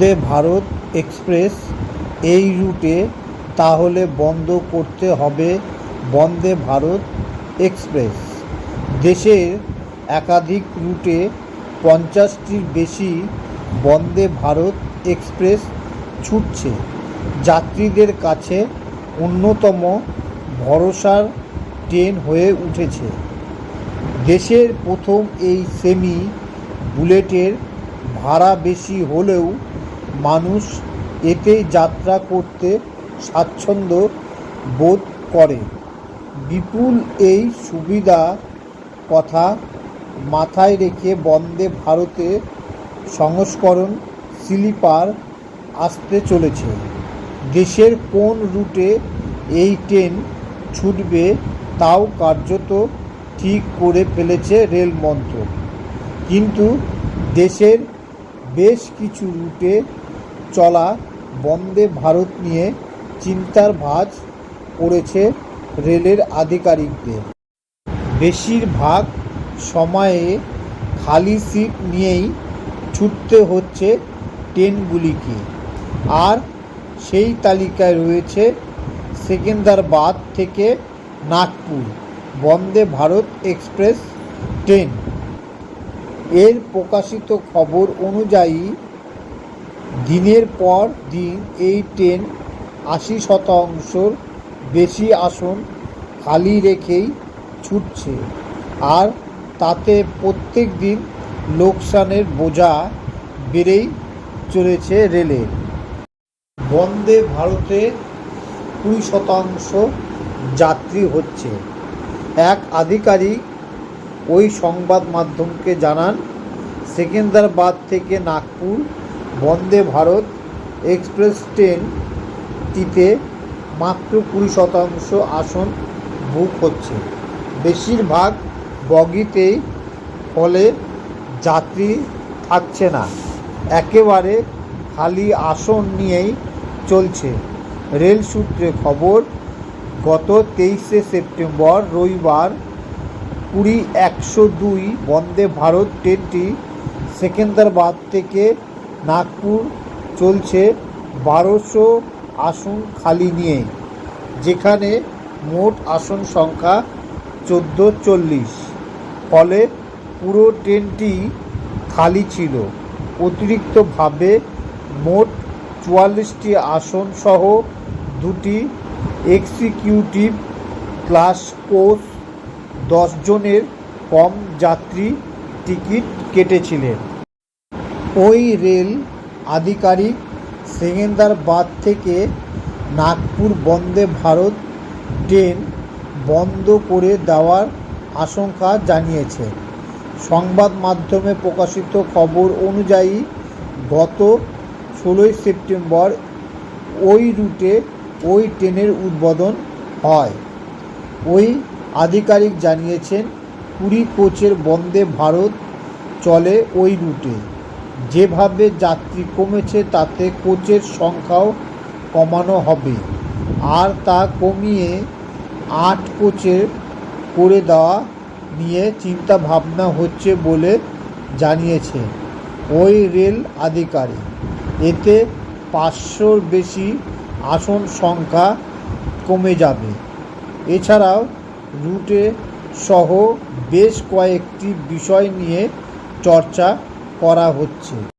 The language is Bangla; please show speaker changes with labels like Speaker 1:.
Speaker 1: বন্দে ভারত এক্সপ্রেস এই রুটে তাহলে বন্ধ করতে হবে বন্দে ভারত এক্সপ্রেস। দেশের একাধিক রুটে পঞ্চাশটির বেশি বন্দে ভারত এক্সপ্রেস ছুটছে। যাত্রীদের কাছে অন্যতম ভরসার ট্রেন হয়ে উঠেছে। দেশের প্রথম এই সেমি বুলেটের ভাড়া বেশি হলেও মানুষ এতেই যাত্রা করতে স্বাচ্ছন্দ্য বোধ করে। বিপুল এই সুবিধা কথা মাথায় রেখে বন্দে ভারতে সংস্করণ স্লিপার আসতে চলেছে। দেশের কোন রুটে এই ট্রেন ছুটবে তাও কার্যত ঠিক করে ফেলেছে রেল মন্ত্রক। কিন্তু দেশের বেশ কিছু রুটে চলা বন্দে ভারত নিয়ে চিন্তার ভাঁজ পড়েছে রেলের আধিকারিকদের। বেশিরভাগ সময়ে খালি সিট নিয়েই ছুটতে হচ্ছে ট্রেনগুলিকে। আর সেই তালিকায় রয়েছে সেকেন্দারবাদ থেকে নাগপুর বন্দে ভারত এক্সপ্রেস ট্রেন। এর প্রকাশিত খবর অনুযায়ী দিনের পর দিন এই ট্রেন আশি শতাংশর বেশি আসন খালি রেখেই ছুটছে। আর তাতে প্রত্যেক দিন লোকসানের বোঝা বেড়েই চলেছে রেলের বন্দে ভারতে কুড়ি শতাংশ যাত্রী হচ্ছে। এক আধিকারিক ওই সংবাদ মাধ্যমকে জানান, সেকেন্দারবাদ থেকে নাগপুর বন্দে ভারত এক্সপ্রেস ট্রেনটিতে মাত্র কুড়ি শতাংশ আসন বুক হচ্ছে। বেশিরভাগ বগিতেই ফলে যাত্রী থাকছে না। একেবারে খালি আসন নিয়েই চলছে। রেল সূত্রে খবর, গত তেইশে সেপ্টেম্বর রবিবার কুড়ি একশো দুই বন্দে ভারত ট্রেনটি সেকেন্দারবাদ থেকে নাগপুর চলছে বারোশো আসন খালি নিয়ে যেখানে মোট আসন সংখ্যা চোদ্দ চল্লিশ। ফলে পুরো ট্রেনটি খালি ছিল। অতিরিক্তভাবে মোট চুয়াল্লিশটি আসন সহ দুটি এক্সিকিউটিভ ক্লাস কোচ, দশজনের কম যাত্রী টিকিট কেটেছিলেন। ওই রেল আধিকারিক সেকেন্দারবাদ থেকে নাগপুর বন্দে ভারত ট্রেন বন্ধ করে দেওয়ার আশঙ্কা জানিয়েছে। সংবাদ মাধ্যমে প্রকাশিত খবর অনুযায়ী গত ষোলোই সেপ্টেম্বর ওই রুটে ওই ট্রেনের উদ্বোধন হয়। ওই আধিকারিক জানিয়েছেন কুড়ি কোচের বন্দে ভারত চলে ওই রুটে। যেভাবে যাত্রী কমেছে, তাতে কোচের সংখ্যাও কমানো হবে। আর তা কমিয়ে আট কোচের করে দেওয়া নিয়ে চিন্তা ভাবনা হচ্ছে বলে জানিয়েছে ওই রেল আধিকারিক। এতে পাঁচশোর বেশি আসন সংখ্যা কমে যাবে। এছাড়াও রুটে সহ বেশ কয়েকটি বিষয় নিয়ে চর্চা করা হচ্ছে।